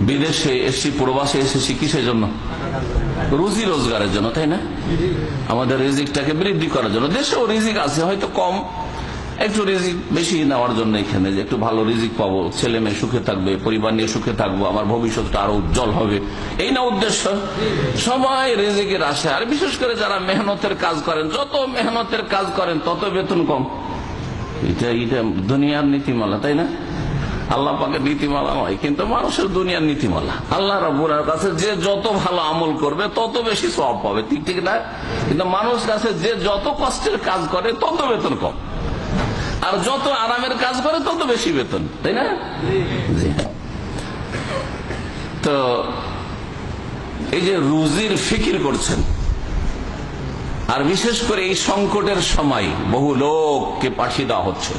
বিদেশে এসছি, প্রবাসে এসেছি কিসের জন্য? রুজি রোজগারের জন্য, তাই না? আমাদের রিজিকটাকে বৃদ্ধি করার জন্য। দেশেও রিজিক আছে, হয়তো কম। একটু রিজিক বেশি নেওয়ার জন্য এখানে যে একটু ভালো রিজিক পাবো, ছেলে মেয়ে সুখে থাকবে, পরিবার নিয়ে সুখে থাকব, আমার ভবিষ্যৎটা আরও উজ্জ্বল হবে। এই না উদ্দেশ্য। সবাই রিজিকের আশা। আর বিশেষ করে যারা মেহনতের কাজ করেন, যত মেহনতের কাজ করেন, তত বেতন কম। এটা এটা দুনিয়ার নীতিমালা, তাই না? আল্লাহ পাকের নীতিমালা নয় কিন্তু মানুষের দুনিয়ার নীতিমালা। আল্লাহ রব্বুর কাছে যে যত ভালো আমল করবে, তত বেশি সব পাবে। ঠিক ঠিক না? কিন্তু মানুষ কাছে যে যত কষ্টের কাজ করে, তত বেতন কম। আর যত আরামের কাজ করে, তত বেশি বেতন, তাই না? তো এই যে রুজির ফিকির করছেন, আর বিশেষ করে এই সংকটের সময় বহু লোককে পাঠিয়ে দেওয়া হচ্ছে।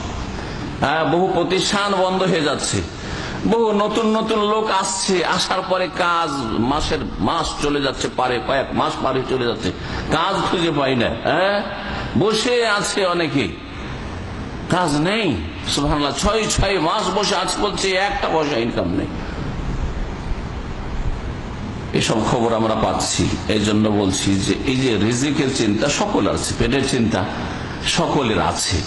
বহু প্রতিষ্ঠান বন্ধ হয়ে যাচ্ছে। বহু নতুন নতুন লোক আসছে, আসার পরে কাজ মাসের মাস চলে যাচ্ছে, পারে কয়েক মাস পারে চলে যাচ্ছে। কাজ খুঁজে পাই না হ্যাঁ? বসে আছে অনেকে। কাজ নেই, সুবহানাল্লাহ, ছয় ছয় মাস বসে আজ বলছে, একটা পয়সা ইনকাম নেই। এসব খবর আমরা পাচ্ছি। এই জন্য বলছি যে, এই যে রিজিকের চিন্তা সকল আছে, পেটের চিন্তা, সকলের আছে।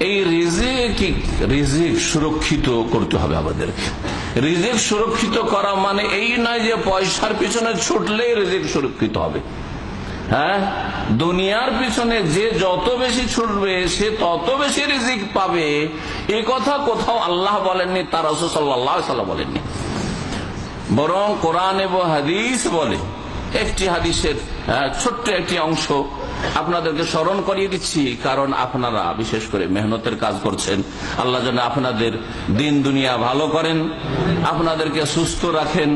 এই রিজিক রিজিক সুরক্ষিত করতে হবে আমাদেরকে। রিজিক সুরক্ষিত করা মানে এই নয় যে পয়সার পিছনে ছুটলেই রিজিক সুরক্ষিত হবে। হ্যাঁ? দুনিয়ার পিছনে যে যত বেশি ছুটবে, সে তত বেশি রিজিক পাবে। এ কথা কোথাও আল্লাহ বলেননি, তার সাল্লাহ বলেননি। বরং কোরআন এবং হাদিস বলে, একটি হাদিসের ছোট্ট একটি অংশ। আপনাদেরকে স্মরণ করিয়ে দিচ্ছি, কারণ আপনারা বিশেষ করে মেহনতের কাজ করছেন। আল্লাহ যেন আপনাদের দিন দুনিয়া ভালো করেন, আপনাদেরকে সুস্থ রাখেন,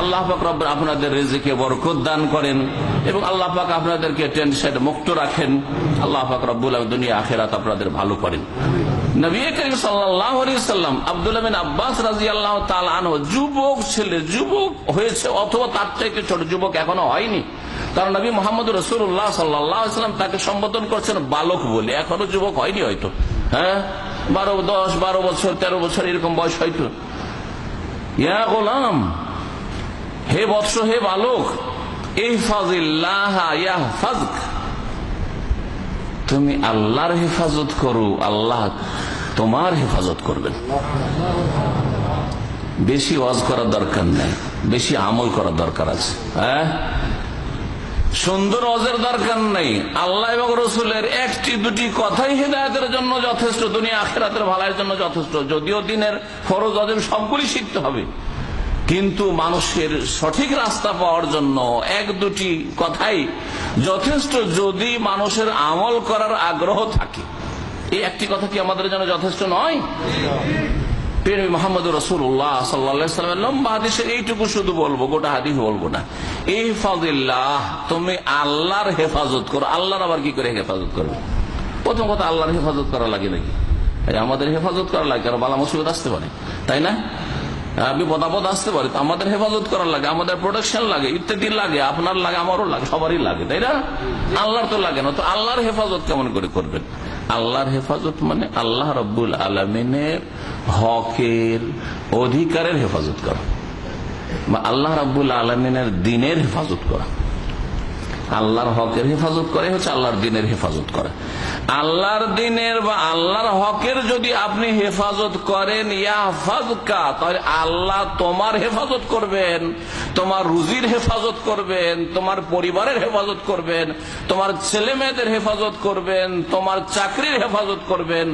আল্লাহ পাক রব্বুল আপনাদের রেজেকে বরকত দান করেন এবং আল্লাহ পাক আপনাদেরকে টেনশন মুক্ত রাখেন। আল্লাহ পাক রব্বুল দুনিয়া আখেরাত আপনাদের ভালো করেন। যুবক ছেলে, যুবক হয়েছে অথবা তার থেকে ছোট যুবক এখনও হয়নি। কারণ নবী মোহাম্মদ রসুল্লাহ সাল্লাম তাকে সম্বোধন করছেন বালক বলে। এখনও যুবক হয়নি হয়তো। হ্যাঁ? বারো, দশ, বারো বছর, তেরো বছর এরকম বয়স হয়তো। ইয়া গোলাম, হে বৎস, হে বালক তুমি আল্লাহর হেফাজত করো, আল্লাহ তোমার হেফাজত করবেন। বেশি ওয়াজ করার দরকার নেই, বেশি আমল করার দরকার আছে। হ্যাঁ? সুন্দর অজের দরকার নেই। আল্লাহ এবং রসুলের একটি দুটি কথাই হেদায়তের জন্য যথেষ্ট, দুনিয়া আখেরাতের ভালাইয়ের জন্য যথেষ্ট। যদিও দিনের ফরজ অজেব সবগুলি শিখতে হবে। কিন্তু মানুষের সঠিক রাস্তা পাওয়ার জন্য এক দুটি কথাই যথেষ্ট যদি মানুষের আমল করার আগ্রহ থাকে। এই একটি কথা কি আমাদের জন্য যথেষ্ট নয়? আল্লাহর হেফাজত করো। আল্লাহর আবার কি করে হেফাজত করবে? প্রথম কথা, আল্লাহর হেফাজত করা লাগে নাকি? আমাদের হেফাজত করা লাগে, কারণ বালা মুসিবত আসতে পারে, তাই না? বিপদ আপদ আসতে পারে আমাদের হেফাজত করা লাগে, আমাদের প্রোটেকশন লাগে, ইত্যাদি লাগে, আপনার লাগে, আমারও লাগে, সবারই লাগে, তাই না? আল্লাহর তো লাগে না, তো আল্লাহর হেফাজত কেমন করে করবেন? আল্লাহর হেফাজত মানে আল্লাহ রব্বুল আলমিনের হকের অধিকারের হেফাজত করা। বা আল্লাহ রব্বুল আলমিনের দিনের হেফাজত করা। আল্লাহর হকের হেফাজত করে হচ্ছে আল্লাহর দিনের হেফাজত করা। আল্লাহর দিনের বা আল্লাহর হকের যদি আপনি হেফাজত করেন ইয়াফাজকা তাহলে আল্লাহ তোমার হেফাজত করবেন তোমার রুজির হেফাজত করবেন তোমার পরিবারের হেফাজত করবেন তোমার ছেলে মেয়েদের হেফাজত করবেন তোমার চাকরির হেফাজত করবেন।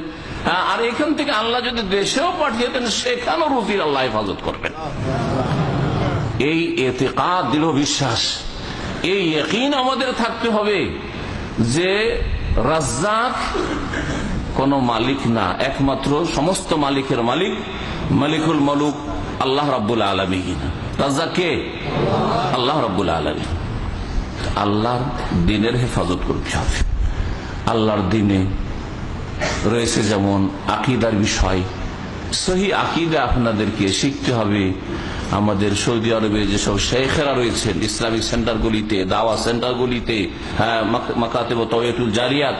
হ্যাঁ, আর এখান থেকে আল্লাহ যদি দেশেও পাঠিয়ে দেন সেখানেও রুজির আল্লাহ হেফাজত করবেন। এই এতে দৃঢ় বিশ্বাস। এই একইন আমাদের থাকতে হবে যে রাজ্জাক কোন মালিক না। একমাত্র সমস্ত মালিকের মালিক মালিকুল মলুক আল্লাহ রাব্বুল আলমিন। রাজ্জাক কে? আল্লাহ রাব্বুল আলমী আল্লাহর দিনের হেফাজত করতে হবে। আল্লাহর দিনে রয়েছে যেমন আকিদার বিষয়, সহি আকিদা আপনাদেরকে শিখতে হবে। আমাদের সৌদি আরবে যেসব শেখেরা রয়েছেন ইসলামিক সেন্টারগুলিতে দাওয়া সেন্টারগুলিতে হ্যাঁ মাকাতেব জারিয়াত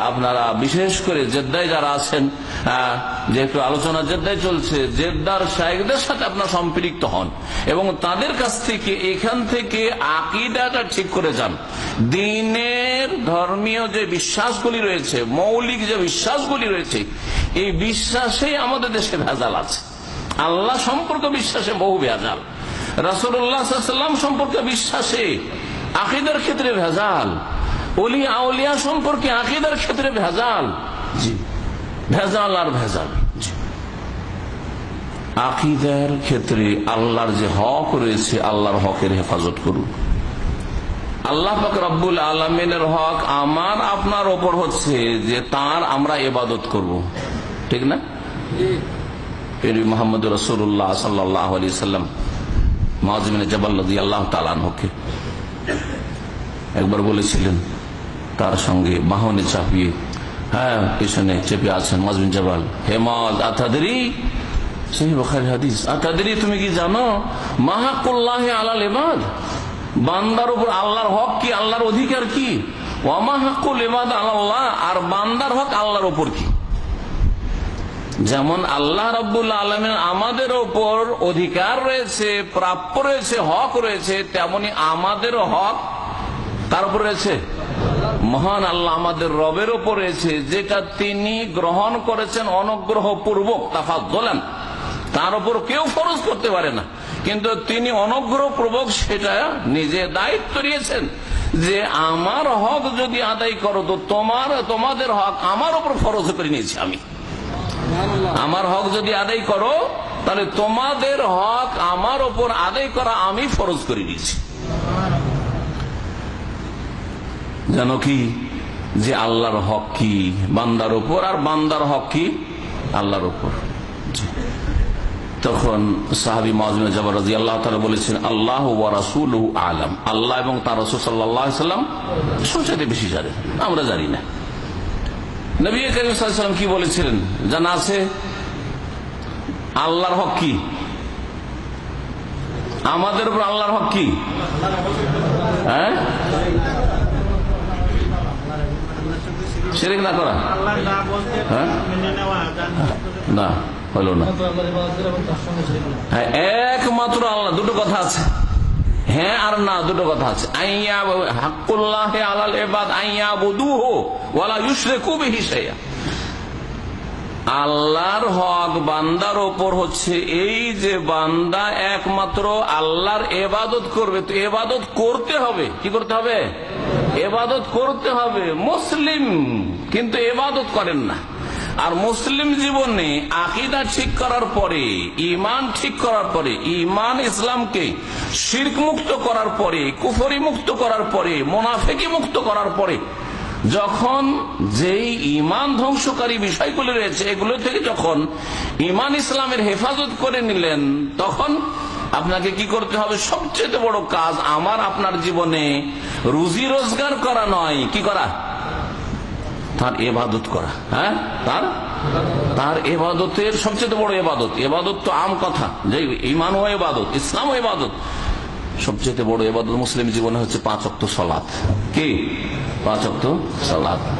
আপনারা বিশেষ করে জেদ্দায় যারা আছেন হ্যাঁ, যেহেতু আলোচনা জেদ্দায় চলছে জেদ্দার শাহেকদের সাথে আপনার সম্পৃক্ত হন এবং তাদের কাছ থেকে এখান থেকে আকিদাটা ঠিক করে যান। দিনের ধর্মীয় যে বিশ্বাসগুলি রয়েছে মৌলিক যে বিশ্বাসগুলি রয়েছে এই বিশ্বাসেই আমাদের দেশে ভেজাল আছে। আল্লাহ সম্পর্কে বিশ্বাসে বহু ভেজাল। রাসুল্লাহাম সম্পর্কে বিশ্বাসে আকিদার ক্ষেত্রে ভেজাল। অলি আউলিয়া সম্পর্কে আকিদার ক্ষেত্রে ভেজাল। জি। ভেজাল আর ভেজাল। জি। আকিদার ক্ষেত্রে আল্লাহর যে হক রয়েছে আল্লাহর হকের হেফাজত করুন। আল্লাহ পাক রব্বুল আলমিনের হক আমার আপনার ওপর হচ্ছে যে তার আমরা এবাদত করব। ঠিক না? মোহাম্মদ রসুল্লাহ সাল্লাহ আলি সাল্লাম মহাজমিন আল্লাহ একবার বলেছিলেন, তার সঙ্গে বাহনে চাপিয়ে হ্যাঁ পেছনে চেপে আছেন মাজমিন জবাল। হেমাদ আতাদেরি? সেই বখারি হাদিস। আতাদেরি, তুমি কি জানো? মাহাকুল্লাহ আলাল এবাদ বান্দার উপর আল্লাহর হক কি? আল্লাহর অধিকার কি? ওয়ামাহাকুল এবাদ আল্লাহ আর বান্দার হক আল্লাহর উপর কি? যেমন আল্লাহ রব্বুল আলমের আমাদের ওপর অধিকার রয়েছে, প্রাপ্য রয়েছে, হক রয়েছে, তেমনি আমাদেরও হক তার উপর রয়েছে? মহান আল্লাহ আমাদের রবের ওপর রয়েছে, যেটা তিনি গ্রহণ করেছেন অনুগ্রহ পূর্বক তাফাত বলেন তার উপর কেউ খরচ করতে পারে না। কিন্তু তিনি অনুগ্রহ পূর্বক সেটা নিজে দায়িত্ব নিয়েছেন যে আমার হক যদি আদায় করো, তো তোমার, তোমাদের হক আমার উপর খরচ করে নিয়েছি আমি। আমার হক যদি আদায় করো, তাহলে তোমাদের হক আমার ওপর আদায় করা আমি ফরজ করে দিয়েছি। জানো কি? যে আল্লাহর হক কি? বান্দার ওপর আর বান্দার হক কি? আল্লাহর ওপর। তখন সাহাবি মাজমে জবর রাজি আল্লাহ তালা বলেছেন, আল্লাহ রাসুল আলম। আল্লাহ এবং তার রসুল সাল্লাম সবচেয়ে বেশি জানেন আমরা জানি না। নবী করিম সাল্লাম কি বলেছিলেন? জানা আছে? আল্লাহর হক কি? আমাদের উপর আল্লাহর হক কি? হ্যাঁ? করা? হ্যাঁ? না, হলো না। হ্যাঁ একমাত্র আল্লাহ, দুটো কথা আছে। হ্যাঁ আর না, দুটো কথা আছে। আইয়া হাকুল্লাহ আলাল এবাদ আইয়া বধু হো ওয়ালা ইউসরে খুবই হিসাইয়া আল্লাহর হক বান্দার ওপর হচ্ছে, এই যে বান্দা একমাত্র আল্লাহর এবাদত করবে, তো এবাদত করতে হবে। কি করতে হবে? এবাদত করতে হবে। মুসলিম, কিন্তু এবাদত করেন না। আর মুসলিম জীবনে আকিদা ঠিক করার পরে ইমান ঠিক করার পরে ইমান ইসলামকে শির্ক মুক্ত করার পরে, কুফরি মুক্ত করার পরে, মোনাফেকি মুক্ত করার পরে, যখন যেই ইমান ধ্বংসকারী বিষয়গুলি রয়েছে, এগুলো থেকে যখন ইমান ইসলামের হেফাজত করে নিলেন, তখন আপনাকে কি করতে হবে? সবচেয়ে বড় কাজ আমার, আপনার জীবনে রুজি রোজগার করা নয়। কি করা? তার এবাদত করা। হ্যাঁ? তার? তার এবাদতের সবচেয়ে বড় এবাদত। এবাদত তো আম কথা। যে ইমান ও এবাদত ইসলাম ও এবাদত। সবচেয়ে বড় এবাদত মুসলিম জীবনে হচ্ছে পাঁচ অক্ট সলাৎ কি? পাঁচ অক্ট সলাৎ